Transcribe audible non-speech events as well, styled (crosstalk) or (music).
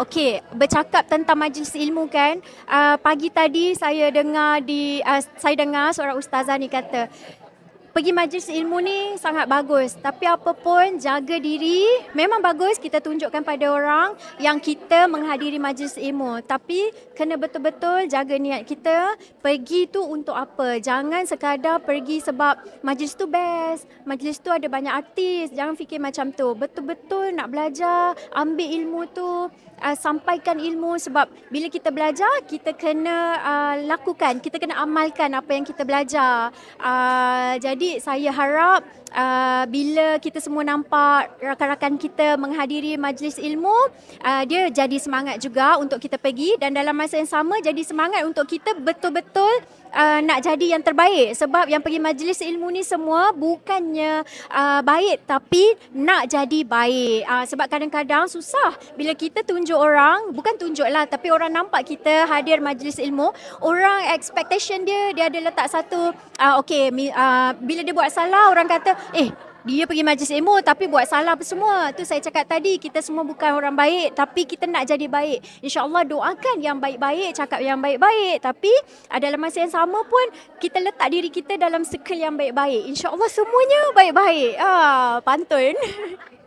Okey, bercakap tentang majlis ilmu kan, uh, pagi tadi saya dengar di uh, saya dengar seorang ustazah ni kata pergi majlis ilmu ni sangat bagus. Tapi apa pun jaga diri. Memang bagus kita tunjukkan pada orang yang kita menghadiri majlis ilmu. Tapi kena betul-betul jaga niat kita. Pergi tu untuk apa? Jangan sekadar pergi sebab majlis tu best. Majlis tu ada banyak artis. Jangan fikir macam tu. Betul-betul nak belajar ambil ilmu tu uh, sampaikan ilmu. Sebab bila kita belajar kita kena uh, lakukan. Kita kena amalkan apa yang kita belajar. Uh, jadi saya harap uh, bila kita semua nampak rakan-rakan kita menghadiri majlis ilmu uh, dia jadi semangat juga untuk kita pergi dan dalam masa yang sama jadi semangat untuk kita betul-betul uh, nak jadi yang terbaik. Sebab yang pergi majlis ilmu ni semua bukannya uh, baik tapi nak jadi baik. Uh, sebab kadang-kadang susah bila kita tunjuk orang bukan tunjuk lah tapi orang nampak kita hadir majlis ilmu orang expectation dia dia ada letak satu uh, okay uh, bila dia buat salah orang kata eh dia pergi majlis ilmu tapi buat salah apa semua. Tu saya cakap tadi kita semua bukan orang baik tapi kita nak jadi baik. InsyaAllah doakan yang baik-baik, cakap yang baik-baik tapi dalam masa yang sama pun kita letak diri kita dalam circle yang baik-baik. InsyaAllah semuanya baik-baik. Ah, pantun. (laughs)